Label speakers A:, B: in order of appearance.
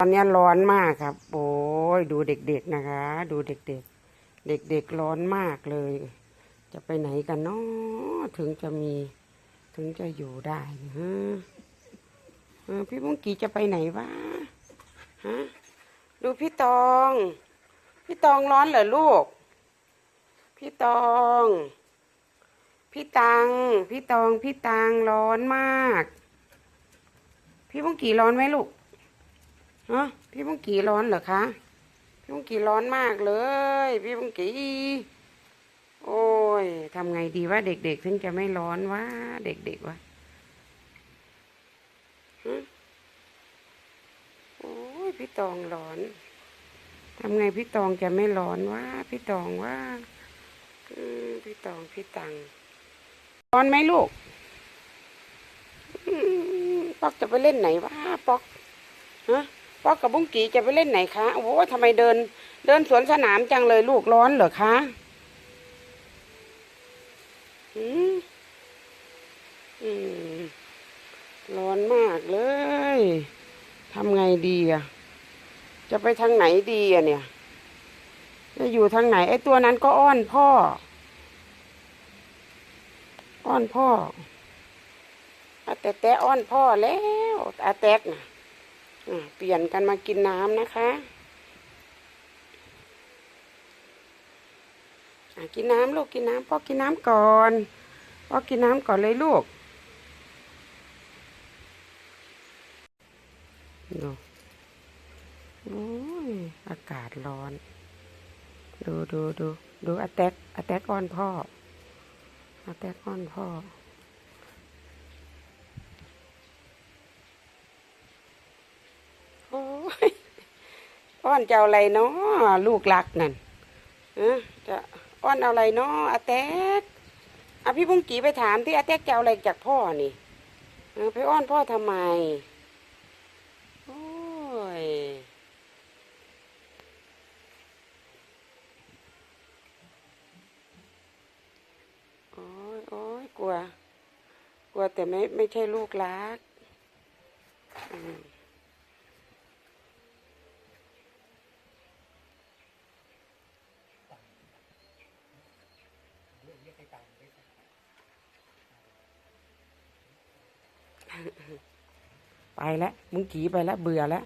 A: ตอนนี้ร้อนมากครับ โอ้ยดูเด็กๆนะคะ ดูเด็กๆ เด็กๆร้อนมากเลย จะไปไหนกันเนาะถึงจะมี ถึงจะอยู่ได้ฮะพี่มุงกีจะไปไหนวะฮะดูพี่ตอง พี่ตองร้อนเหรอลูก พี่ตอง พี่ตัง พี่ตองพี่ตังร้อนมาก พี่มุงกีร้อนไหมลูก ฮะพี่มุงกีร้อนเหรอคะ พี่มุงกีร้อนมากเลย พี่มุงกีโอ้ยทำไงดีว่าเด็กๆถึงจะไม่ร้อนวะเด็กๆวะฮะโอ้ยพี่ตองร้อนทำไงพี่ตองจะไม่ร้อนวะพี่ตองว่าพี่ตองพี่ตังร้อนไหมลูกป๊อกจะไปเล่นไหนวะป๊อกฮะ พ่อกับบุ้งกีจะไปเล่นไหนคะ โอ้โหทำไมเดิน เดินสวนสนามจังเลยลูกร้อนเหรอคะอืมอืมร้อนมากเลยทำไงดีอะจะไปทางไหนดีอะเนี่ย จะอยู่ทางไหน ไอ้ตัวนั้นก็อ้อนพ่อ อ้อนพ่ออาแต่แต่อ้อนพ่อแล้วอาแตกนะ่ะ เปลี่ยนกันมากินน้ำนะคะกินน้ำลูกกินน้ำพ่อกินน้ำก่อนพ่อกินน้ำก่อนเลยลูกดูโอ้ยอากาศร้อน ดูดูดูดูอาแตกอาแตกอ้อนพ่ออาแตกอ้อนพ่อ โอ้อนจะเอาอะไรเนาะลูกรักนั่นเออจะอ้อนเอาอะไรเนาะอาแตกอะพี่บุ้งกีไปถามที่อาแตกจะเอาอะไรจากพ่อนี่เออไปอ้อนพ่อทำไมโอ้ยโอ้ยโอ้ยกลัว กลัวแต่ไม่ไม่ใช่ลูกรักอืม ไปแล้วมึงกีไปแล้วเบื่อแล้ว